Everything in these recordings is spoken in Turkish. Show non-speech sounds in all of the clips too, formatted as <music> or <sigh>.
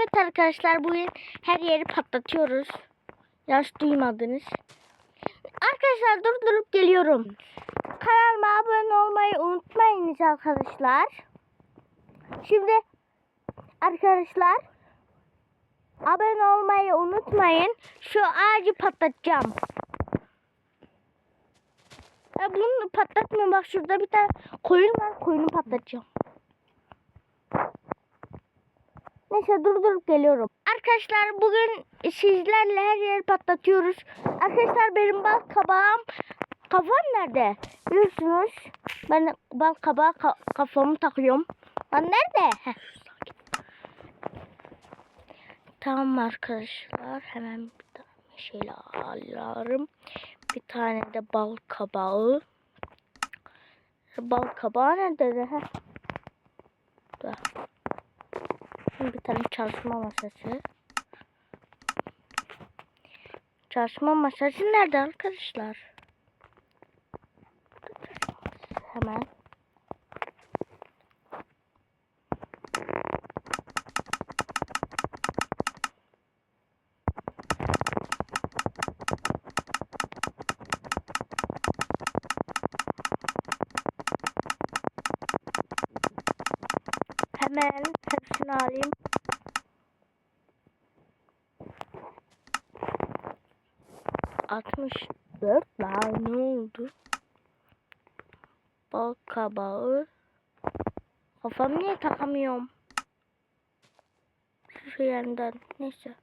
Evet arkadaşlar bugün her yeri patlatıyoruz. Yanlış duymadınız. Arkadaşlar durdurup geliyorum. Kanalıma abone olmayı unutmayınız arkadaşlar. Şimdi arkadaşlar abone olmayı unutmayın. Şu ağacı patlatacağım. Ya bunu patlatmıyorum. Bak şurada bir tane koyun var. Koyunu patlatacağım. Neyse durdurup geliyorum. Arkadaşlar bugün sizlerle her yeri patlatıyoruz. Arkadaşlar benim bal kabağım kafam nerede? Biliyorsunuz ben bal kabağı ka- kafamı takıyorum. Lan nerede? Tamam arkadaşlar hemen bir tane şöyle alıyorum. Bir tane de bal kabağı. Bal kabağı nerede? de? Heh. Dur. Bir tane çalışma masası. Çalışma masası nerede arkadaşlar? Hemen. Hemen hepsini alayım. Altmış dört daha ne oldu? Bal kabağı. Kafamı niye takamıyorum? Şu yandan. Neyse.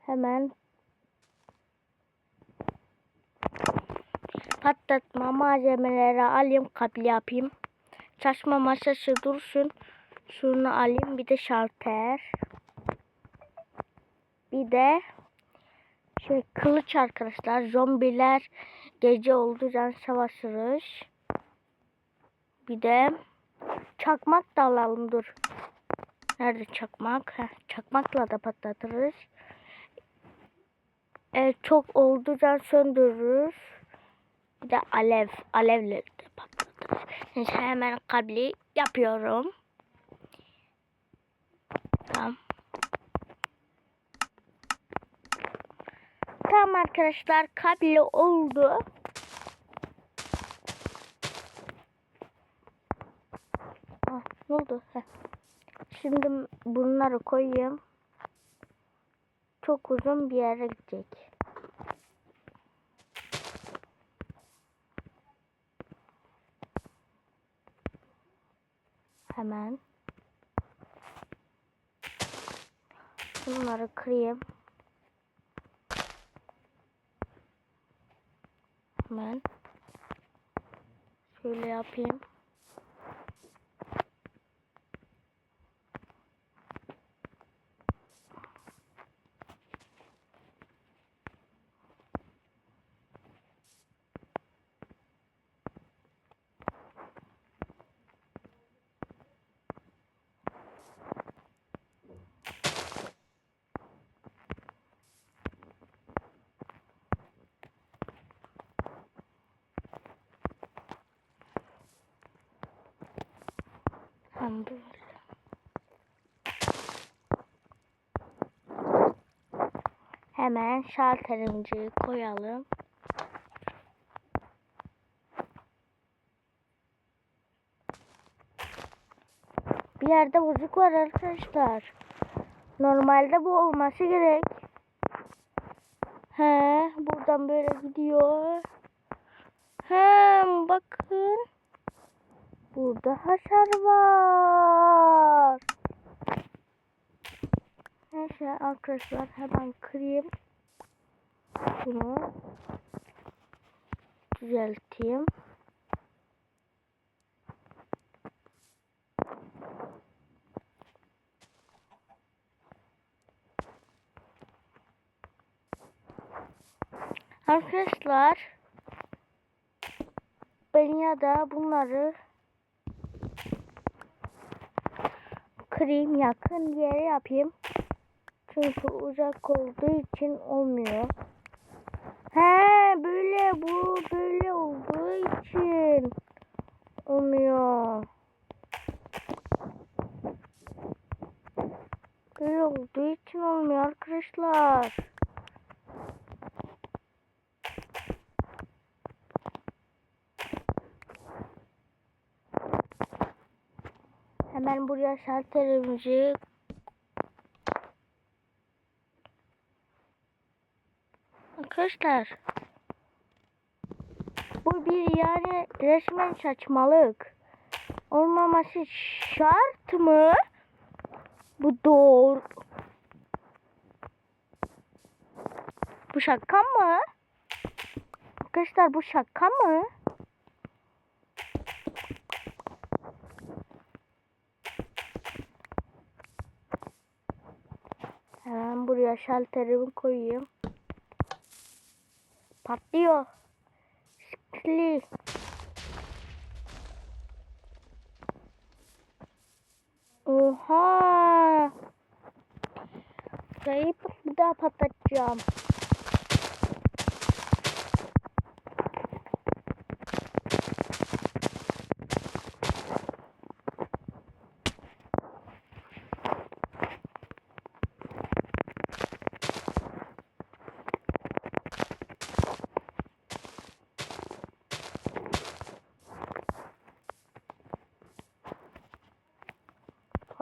Hemen patlatma malzemeleri alayım kaplı yapayım. Çalışma masası dursun. Şunu alayım bir de şalter. Bir de şey kılıç arkadaşlar. Zombiler gece olduğu zaman savaşırız. Bir de çakmak da alalım dur. Nerede çakmak? Heh, çakmakla da patlatırız. Evet, çok olduğu zaman söndürürüz. Bir de alev. Alevle de patlatırız. Neyse hemen kabli yapıyorum. Tamam. Tamam arkadaşlar kablo oldu. Ah, ne oldu? Heh. Şimdi bunları koyayım. Çok uzun bir yere gidecek. Hemen. Bunları kırayım. Hemen. Şöyle yapayım. Hem böyle. Hemen şalterimizi koyalım. Bir yerde bozuk var arkadaşlar. Normalde bu olması gerek. He, buradan böyle gidiyor. He, bakın. Burada hasar var. Neyse arkadaşlar hemen kırayım. Bunu düzelteyim. Arkadaşlar ben ya da bunları kırayım yakın yere yapayım. Çünkü uzak olduğu için olmuyor. He böyle bu böyle olduğu için Olmuyor. Böyle olduğu için olmuyor arkadaşlar. Hemen buraya şalterimizi Arkadaşlar bu bir yani resmen saçmalık. Olmaması şart mı? Bu doğru. Bu şaka mı? Arkadaşlar bu şaka mı? Hemen buraya şalterimi koyayım. Patlıyor. Sıkılı. Oha. Burayı bir daha patlatacağım.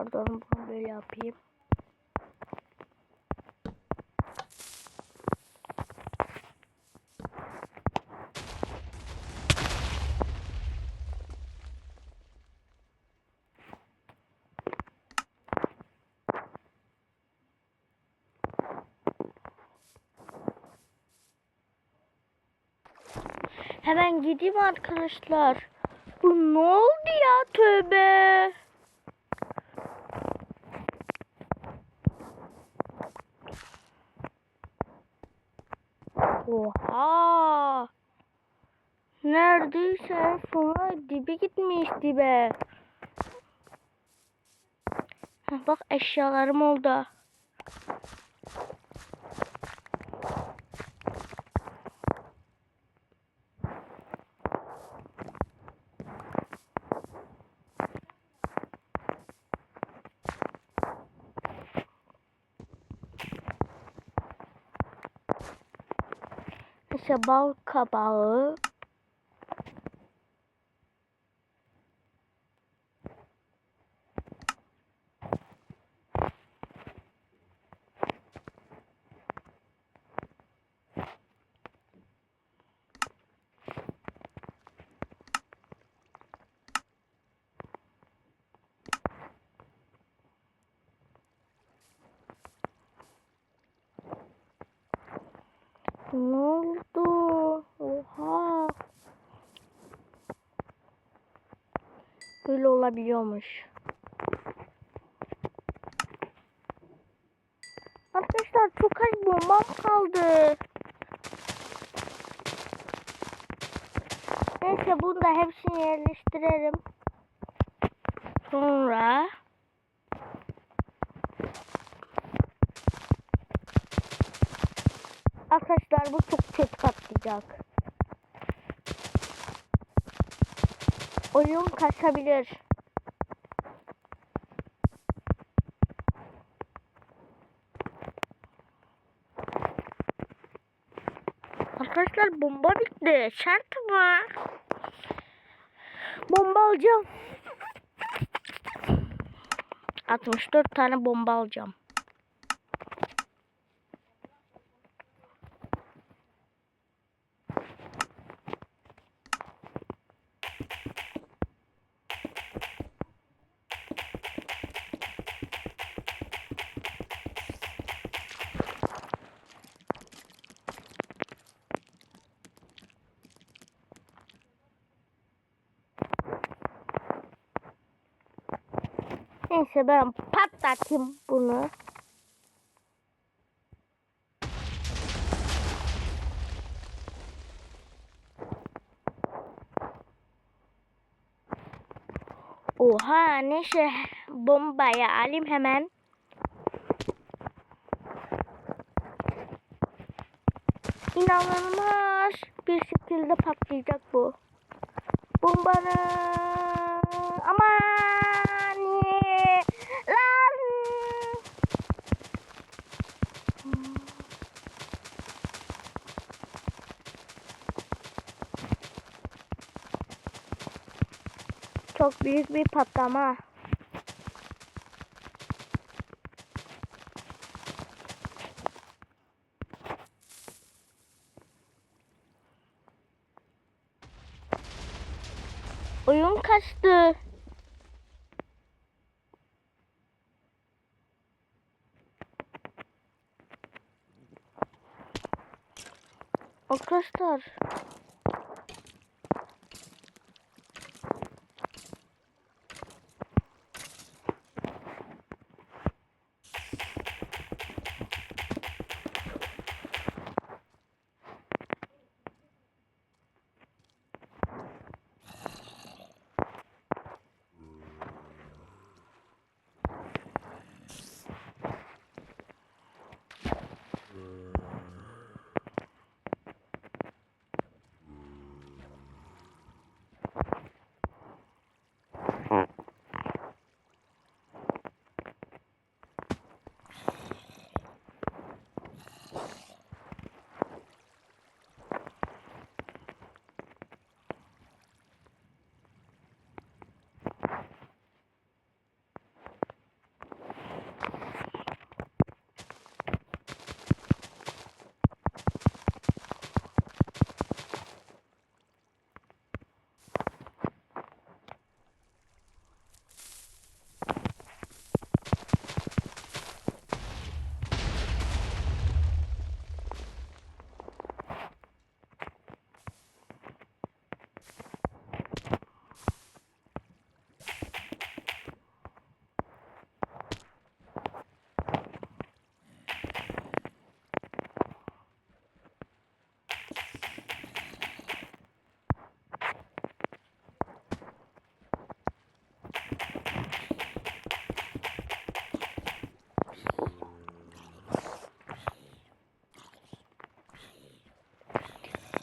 Pardon bunu böyle yapayım. Hemen gideyim arkadaşlar. Bu ne oldu ya tövbe. Oha. Neredeyse en sona dibi gitmişti be. Heh, Bak eşyalarım oldu. İşte bal kabağı. Ne oldu? Oha. Böyle olabiliyormuş. Arkadaşlar çok az bombam kaldı. Neyse bunu da hepsini yerleştirelim. Sonra Arkadaşlar bu çok kötü patlayacak. Oyun kaçabilir. Arkadaşlar bomba bitti. Şart mı? Bomba alacağım. <laughs> 64 tane bomba alacağım. Neyse ben patlatayım bunu. Oha neyse bombayı alayım hemen. İnanılmaz bir şekilde patlayacak bu. Bombanın Çok büyük bir patlama. Oyun kaçtı. Arkadaşlar.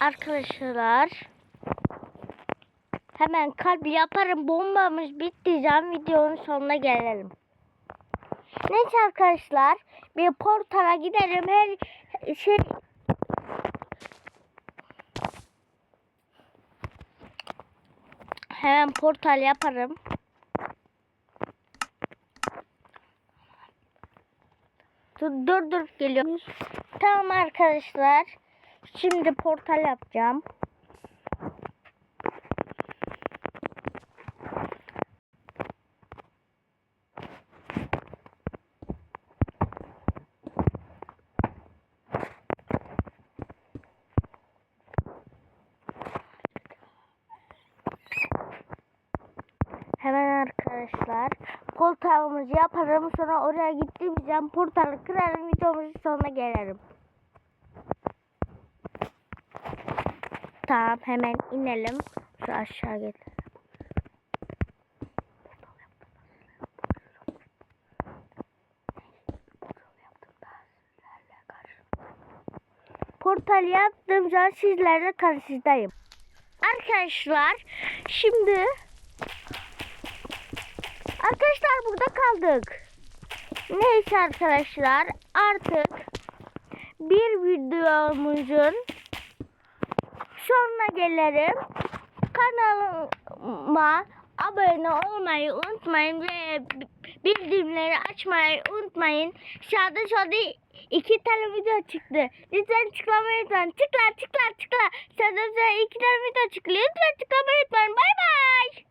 Arkadaşlar hemen kalp yaparım bombamız bitti can videonun sonuna gelelim. Neyse arkadaşlar bir portala gidelim her şey hemen portal yaparım. Dur dur dur geliyor. Tamam arkadaşlar. Şimdi portal yapacağım. Hemen arkadaşlar portalımızı yaparım sonra oraya gittiğim zaman portalı kırarım videomuzun sonuna gelirim. Tamam hemen inelim. Şu aşağı gel. Portal yaptığım zaman sizlerle karşınızdayım. Arkadaşlar şimdi Arkadaşlar burada kaldık. Neyse arkadaşlar artık bir videomuzun sonuna gelirim. Kanalıma abone olmayı unutmayın ve bildirimleri açmayı unutmayın. Sağda solda iki tane video çıktı. Lütfen tıklamayı unutmayın. Tıkla tıkla tıkla. Sağda solda iki tane video çıktı. Lütfen tıklamayı unutmayın. Bay bay.